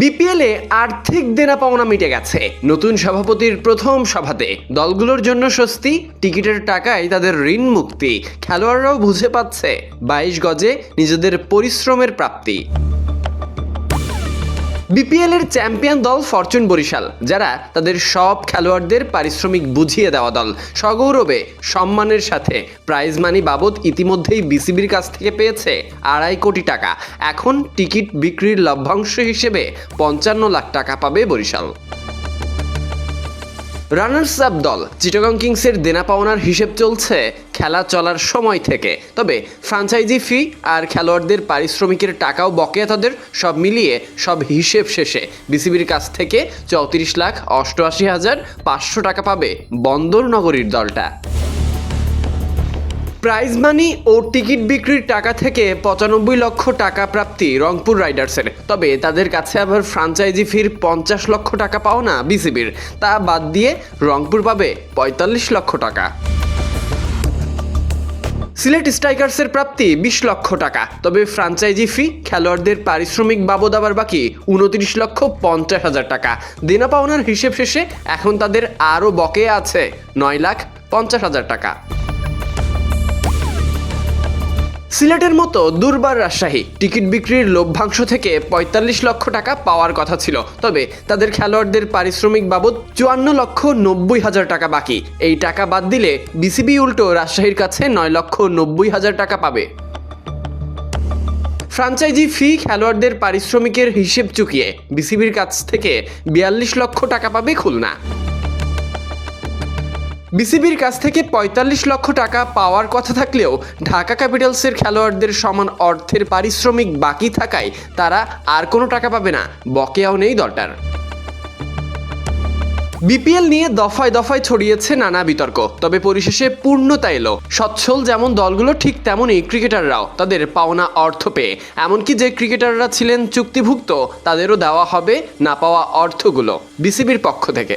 বিপিএলে আর্থিক দেনা পাওনা মিটে গেছে। নতুন সভাপতির প্রথম সভাতে দলগুলোর জন্য স্বস্তি, টিকিটের টাকায় তাদের ঋণ মুক্তি। খেলোয়াড়রাও বুঝে পাচ্ছে, বাইশ গজে নিজেদের পরিশ্রমের প্রাপ্তি। বিপিএল এর চ্যাম্পিয়ন দল ফরচুন বরিশাল, যারা তাদের সব খেলোয়াড়দের পারিশ্রমিক বুঝিয়ে দেওয়া দল। সগৌরবে সম্মানের সাথে প্রাইজ মানি বাবদ ইতিমধ্যেই বিসিবির কাছ থেকে পেয়েছে আড়াই কোটি টাকা। এখন টিকিট বিক্রির লভ্যাংশ হিসেবে পঞ্চান্ন লাখ টাকা পাবে বরিশাল। রানার্স আপ দল চিটাগং কিংসের দেনা পাওনার হিসেব চলছে খেলা চলার সময় থেকে। তবে ফ্রাঞ্চাইজি ফি আর খেলোয়াড়দের পারিশ্রমিকের টাকাও বকেয়া তাদের সব মিলিয়ে সব হিসেব শেষে। বিসিবির কাছ থেকে চৌত্রিশ লাখ অষ্টআশি হাজার পাঁচশো টাকা পাবে বন্দর নগরীর দলটা। প্রাইজ মানি ও টিকিট বিক্রির টাকা থেকে পঁচানব্বই লক্ষ টাকা প্রাপ্তি রংপুর রাইডার্সের। তবে তাদের কাছে আবার ফ্রাঞ্চাইজি ফির পঞ্চাশ লক্ষ টাকা পাওনা বিসিবির। তা বাদ দিয়ে রংপুর পাবে পঁয়তাল্লিশ লক্ষ টাকা। সিলেট স্ট্রাইকার্সের প্রাপ্তি বিশ লক্ষ টাকা। তবে ফ্রাঞ্চাইজি ফি খেলোয়াড়দের পারিশ্রমিক বাবদ আবার বাকি উনত্রিশ লক্ষ পঞ্চাশ হাজার টাকা। দেনা পাওনার হিসেব শেষে এখন তাদের আরও বকেয়া আছে নয় লাখ পঞ্চাশ হাজার টাকা। সিলেটের মতো দুর্বার রাজশাহী টিকিট বিক্রির লভ্যাংশ থেকে পঁয়তাল্লিশ লক্ষ টাকা পাওয়ার কথা ছিল। তবে তাদের খেলোয়াড়দের পারিশ্রমিক বাবদ চুয়ান্ন লক্ষ নব্বই হাজার টাকা বাকি। এই টাকা বাদ দিলে বিসিবি উল্টো রাজশাহীর কাছে নয় লক্ষ নব্বই হাজার টাকা পাবে। ফ্রাঞ্চাইজি ফি খেলোয়াড়দের পারিশ্রমিকের হিসেব চুকিয়ে বিসিবির কাছ থেকে বিয়াল্লিশ লক্ষ টাকা পাবে খুলনা। বিসিবির কাছ থেকে পঁয়তাল্লিশ লক্ষ টাকা পাওয়ার কথা থাকলেও ঢাকা ক্যাপিটালসের খেলোয়াড়দের সমান অর্থের পারিশ্রমিক বাকি থাকায় তারা আর কোনো টাকা পাবে না, বকেয়াও নেই দলটার। বিপিএল নিয়ে দফায় দফায় ছড়িয়েছে নানা বিতর্ক, তবে পরিশেষে পূর্ণতা এলো। সচ্ছল যেমন দলগুলো, ঠিক তেমনই ক্রিকেটাররাও তাদের পাওনা অর্থ পেয়ে। এমনকি যে ক্রিকেটাররা ছিলেন চুক্তিভুক্ত, তাদেরও দেওয়া হবে না পাওয়া অর্থগুলো বিসিবির পক্ষ থেকে।